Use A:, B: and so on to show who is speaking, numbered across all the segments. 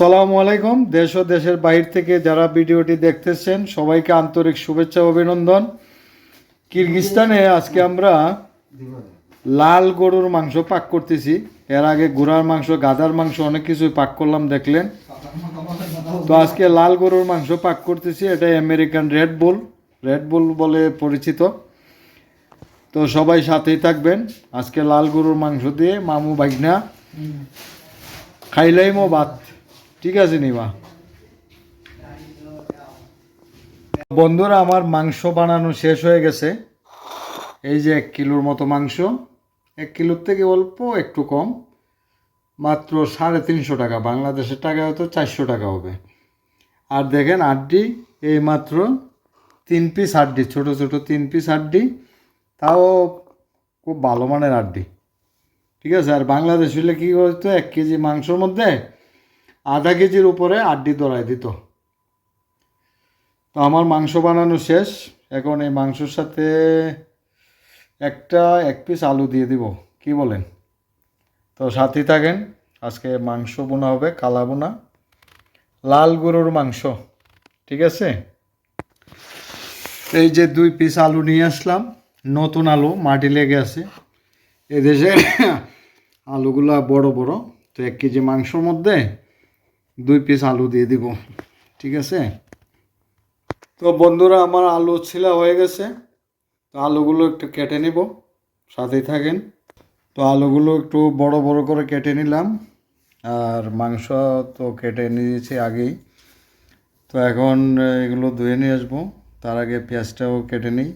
A: আসসালামু আলাইকুম। দেশ ও দেশের বাইরে থেকে যারা ভিডিওটি দেখতেছেন সবাইকে আন্তরিক শুভেচ্ছা ও অভিনন্দন। কিরগিস্তানে আজকে আমরা লাল গরুর মাংস পাক করতেছি। এর আগে ঘোড়ার মাংস গাধার মাংস অনেক কিছুই পাক করলাম দেখলেন। তো আজকে লাল গরুর মাংস পাক করতেছি। এটা American red bull red bull বলে পরিচিত। তো সবাই সাথেই থাকবেন। আজকে লাল গরুর মাংস দিয়ে মামু ভাগনা খাইলাইমো ভাত। ঠিক আছে নিবা বন্ধুরা, আমার মাংস বানানো শেষ হয়ে গেছে। এই যে এক কিলোর মতো মাংস। এক কিলোর থেকে অল্প, একটু কম। মাত্র সাড়ে তিনশো টাকা, বাংলাদেশের টাকা হয়তো চারশো টাকা হবে। আর দেখেন আড্ডি এই মাত্র তিন পিস আড্ডি ছোট ছোট তিন পিস আড্ডি তাও খুব ভালো মানের আড্ডি ঠিক আছে, আর বাংলাদেশ হলে কী করতো এক কেজি মাংসর মধ্যে আধা কেজির উপরে আড্ডি দড়াই দিত। তো আমার মাংস বানানো শেষ। এখন এই মাংসর সাথে একটা এক পিস আলু দিয়ে দিব। কি বলেন? তো সাথেই থাকেন, আজকে মাংস বোনা হবে, কালা বোনা। লাল গরুর মাংস, ঠিক আছে? এই যে দুই পিস আলু নিয়ে আসলাম, নতুন আলু, মাটি লেগে আছে। এদেশে আলুগুলা বড় বড়, তো এক কেজি মাংসর মধ্যে দুই পিস আলু দিয়ে দিব। ঠিক আছে? তো বন্ধুরা, আমার আলু ছিলা হয়ে গেছে। তো আলুগুলো একটু কেটে নিব। সাথেই থাকেন। তো আলুগুলো একটু বড় বড় করে কেটে নিলাম। আর মাংস তো কেটে নিয়েছি আগেই। তো এখন এগুলো ধুয়ে নিয়ে আসব। তার আগে পেঁয়াজটাও কেটে নিই।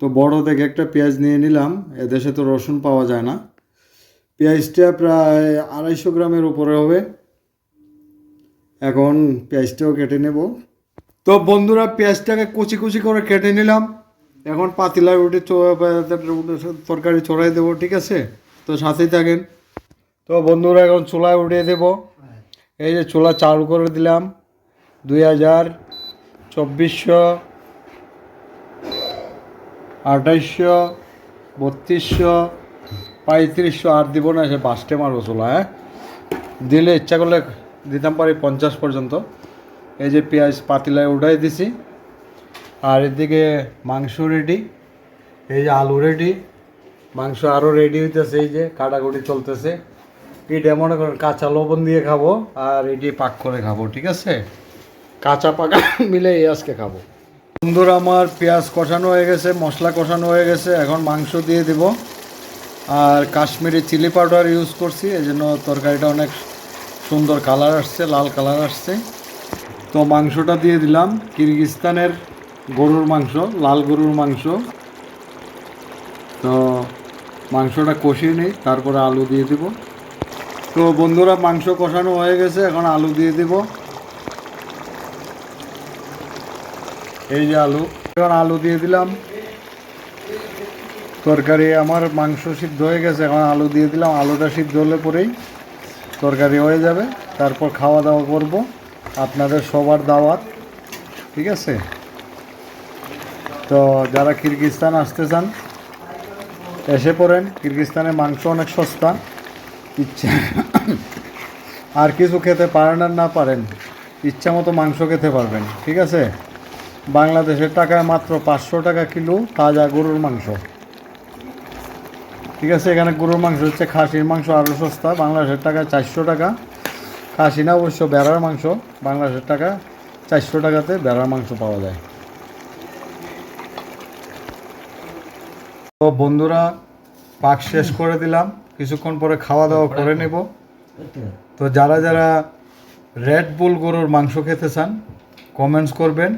A: তো বড় দেখে একটা পেঁয়াজ নিয়ে নিলাম। এদেশে তো রসুন পাওয়া যায় না। পেঁয়াজটা প্রায় আড়াইশো গ্রামের উপরে হবে। এখন পেঁয়াজটাও কেটে নেব। তো বন্ধুরা, পেঁয়াজটাকে কুচি কুচি করে কেটে নিলাম। এখন পাতিলা উঠে তরকারি চড়াই দেবো, ঠিক আছে? তো সাথেই থাকেন। তো বন্ধুরা, এখন চুলায় উঠিয়ে দেব। এই যে চুলা চালু করে দিলাম। দুই হাজার চব্বিশশো, আঠাইশশো, বত্রিশশো পঁয়ত্রিশশো আর দিব না, সে বাসটে মারবো চুলা হ্যাঁ? দিলে ইচ্ছা করলে দিতাম পারি পঞ্চাশ পর্যন্ত। এই যে পেঁয়াজ পাতিলায় উঠাই দিছি। আর এদিকে মাংস রেডি এই যে আলু রেডি মাংস আরও রেডি হইতেছে, এই যে কাটাকুটি চলতেছে। এটা মনে করেন কাঁচা লবণ দিয়ে খাব, আর এটি পাক করে খাব, ঠিক আছে? কাঁচা পাকা মিলে এই আজকে খাব। বন্ধুরা, আমার পেঁয়াজ কষানো হয়ে গেছে, মশলা কষানো হয়ে গেছে, এখন মাংস দিয়ে দিব। আর কাশ্মীরি চিলি পাউডার ইউজ করছি, এই জন্য তরকারিটা অনেক সুন্দর কালার আসছে, লাল কালার আসছে। তো মাংসটা দিয়ে দিলাম, কিরগিস্তানের গরুর মাংস, লাল গরুর মাংস। তো মাংসটা কষিয়ে নিই, তারপরে আলু দিয়ে দিব। তো বন্ধুরা, মাংস কষানো হয়ে গেছে, এখন আলু দিয়ে দিব। এই যে আলু, এখন আলু দিয়ে দিলাম। তরকারি আমার মাংস সিদ্ধ হয়ে গেছে, এখন আলু দিয়ে দিলাম, আলুটা সিদ্ধ হলে পরেই তরকারি হয়ে যাবে। তারপর খাওয়া দাওয়া করব, আপনাদের সবার দাওয়াত, ঠিক আছে? তো যারা কিরগিস্তান আসতে চান, এসে পড়েন কিরগিস্তানে মাংস অনেক সস্তা, ইচ্ছা আর কিছু খেতে পারেন আর না পারেন, ইচ্ছা মতো মাংস খেতে পারবেন, ঠিক আছে? বাংলাদেশের টাকায় মাত্র পাঁচশো টাকা কিলো তাজা গরুর মাংস। ঠিক আছে, এখানে গরুর মাংস হচ্ছে খাসির মাংস আরও সস্তা, বাংলাদেশের টাকা চারশো টাকা। খাসি না, অবশ্য বেড়ার মাংস, বাংলাদেশের টাকা চারশো টাকাতে বেড়ার মাংস পাওয়া যায়। তো বন্ধুরা, পাক শেষ করে দিলাম, কিছুক্ষণ পরে খাওয়া দাওয়া করে নেব। তো যারা যারা রেড বুল গরুর মাংস খেতে চান কমেন্টস করবেন।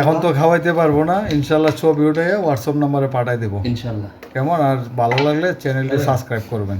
A: এখন তো খাওয়াইতে পারব না ইনশাল্লাহ ছবি উঠে হোয়াটসঅ্যাপ নাম্বারে পাঠাই দেবো।
B: ইনশাল্লাহ
A: কেমন? আর ভালো লাগলে চ্যানেলটি সাবস্ক্রাইব করবেন।